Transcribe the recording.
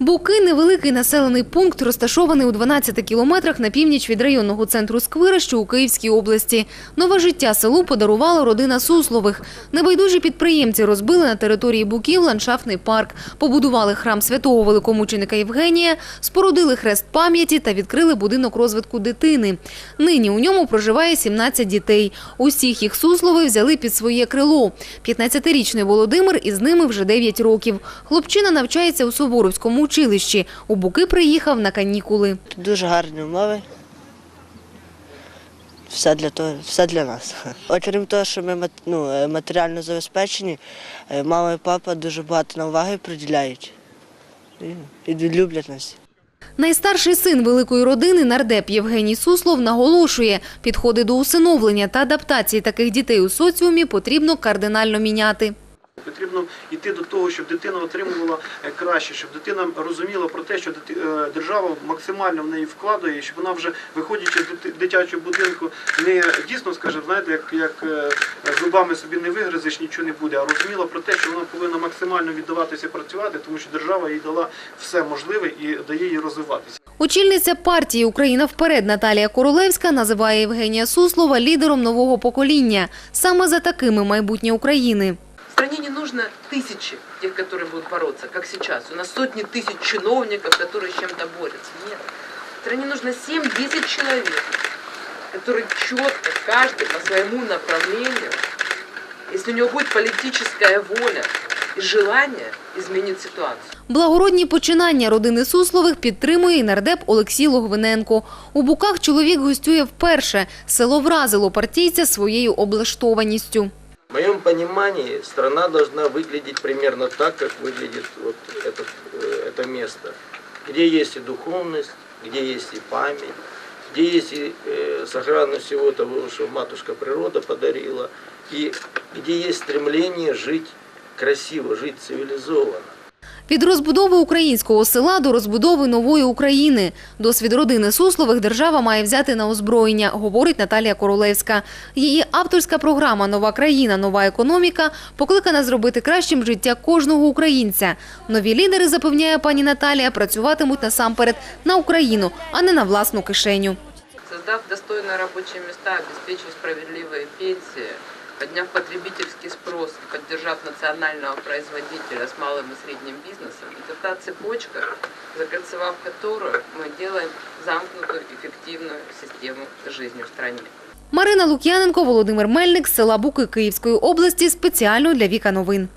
Буки – невеликий населений пункт, розташований у 12 кілометрах на північ від районного центру Сквира, що у Київській області. Нове життя селу подарувала родина Суслових. Небайдужі підприємці розбили на території Буків ландшафтний парк, побудували храм святого великомученика Євгенія, спорудили хрест пам'яті та відкрили будинок розвитку дитини. Нині у ньому проживає 17 дітей. Усіх їх Суслови взяли під своє крило. 15-річний Володимир із ними вже 9 років. Хлопчина навчається у Суворовському училищі. У Буки приїхав на канікули. Тут дуже гарні умови. Все для того, все для нас. Окрім того, що ми ну, е, матеріально забезпечені, е, мама і папа дуже багато нам уваги приділяють і, і люблять нас. Найстарший син великої родини, нардеп Євгеній Суслов, наголошує, підходи до усиновлення та адаптації таких дітей у соціумі потрібно кардинально міняти. Потрібно йти до того, щоб дитина отримувала е, краще, щоб дитина розуміла про те, що е, держава максимально в неї вкладає, і щоб вона вже виходячи з дитячого будинку, не дійсно скажімо, знаєте, як, як е, зубами собі не вигризеш, нічого не буде, а розуміла про те, що вона повинна максимально віддаватися працювати, тому що держава їй дала все можливе і дає їй розвиватися. Очільниця партії «Україна вперед» Наталія Королевська називає Євгенія Суслова лідером нового покоління. Саме за такими майбутнє України Стране не нужно тысячи тех, которые будут бороться, как сейчас. У нас сотни тысяч чиновников, которые с чем-то борются. Нет. Стране нужно 7-10 человек, которые четко, каждый по своему направлению, если у него будет политическая воля и желание изменить ситуацию. Благородні починання родини Суслових підтримує і нардеп Олексій Логвиненко. У Буках чоловік гостює вперше. Село вразило партійця своєю облаштованістю. В моем понимании страна должна выглядеть примерно так, как выглядит вот это, э, это место, где есть и духовность, где есть и память, где есть и э, сохранность всего того, что матушка природа подарила, и где есть стремление жить красиво, жить цивилизованно. Від розбудови українського села до розбудови нової України. Досвід родини Суслових держава має взяти на озброєння, говорить Наталія Королевська. Її авторська програма «Нова країна, нова економіка» покликана зробити кращим життя кожного українця. Нові лідери, запевняє пані Наталія, працюватимуть насамперед на Україну, а не на власну кишеню. Создав достойные рабочие места, обеспечив справедливые пенсии, подняв потребительский спрос, поддержав национального производителя с малым и средним бизнесом. Это та цепочка, закольцевав которую мы делаем замкнутую, эффективную систему жизни в стране. Марина Лук'яненко, Володимир Мельник з села Буки Київської області спеціально для Віка Новин.